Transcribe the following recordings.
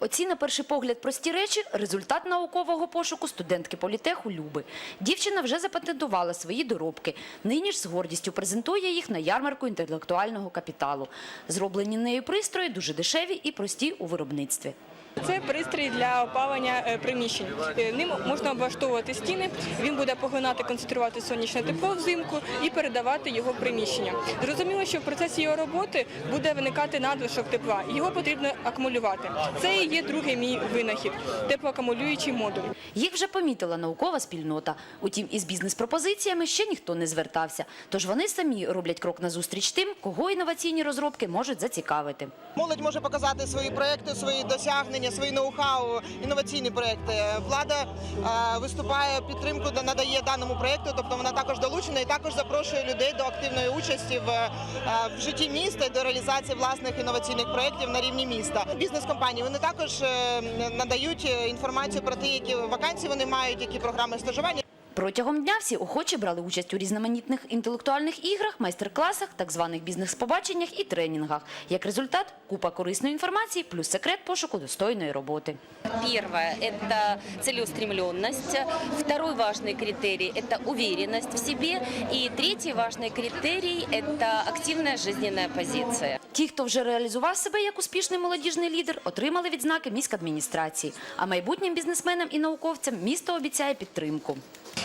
Оці на перший погляд прості речі – результат наукового пошуку студентки політеху Люби. Дівчина вже запатентувала свої доробки. Нині ж з гордістю презентує їх на ярмарку інтелектуального капіталу. Зроблені нею пристрої дуже дешеві і прості у виробництві. Це пристрій для опалення е, приміщень. Е, Ним можна облаштовувати стіни. Він буде поглинати, концентрувати сонячне тепло взимку і передавати його в приміщення. Зрозуміло, що в процесі його роботи буде виникати надлишок тепла. Його потрібно акумулювати. Це і є другий мій винахід теплоакумулюючий модуль. Їх вже помітила наукова спільнота. Утім, із бізнес-пропозиціями ще ніхто не звертався. Тож вони самі роблять крок назустріч тим, кого інноваційні розробки можуть зацікавити. Молодь може показати свої проекти, свої досягнення, свої ноу-хау, інноваційні проекти. Влада е, виступає підтримку, надає даному проекту, тобто вона також долучена і також запрошує людей до активної участі в, е, в житті міста до реалізації власних інноваційних проєктів на рівні міста. Бізнес-компанії вони також е, надають е, інформацію про те, які вакансії вони мають, які програми стажування. Протягом дня всі охочі брали участь у різноманітних інтелектуальних іграх, майстер-класах, так званих бізнес-побаченнях і тренінгах. Як результат – купа корисної інформації плюс секрет пошуку достойної роботи. Первое – это целеустремленность. Второй важный критерий – это уверенность в себе. И третий важный критерий – это активная жизненная позиция. Ті, хто вже реалізував себе як успішний молодіжний лідер, отримали відзнаки міськадміністрації. А майбутнім бізнесменам і науковцям місто обіцяє підтримку.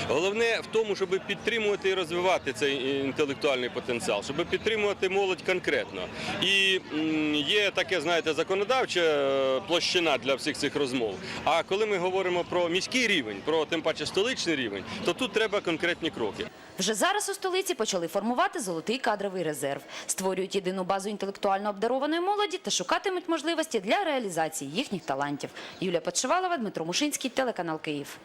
Головне в тому, щоб підтримувати і розвивати цей інтелектуальний потенціал, щоб підтримувати молодь конкретно. І є таке, знаєте, законодавча е, площина для всіх цих розмов. А коли ми говоримо про міський рівень, про тим паче столичний рівень, то тут треба конкретні кроки. Вже зараз у столиці почали формувати золотий кадровий резерв, створюють єдину базу інтелектуально обдарованої молоді та шукатимуть можливості для реалізації їхніх талантів. Юлія Подшивалова, Дмитро Мушинський, телеканал Київ.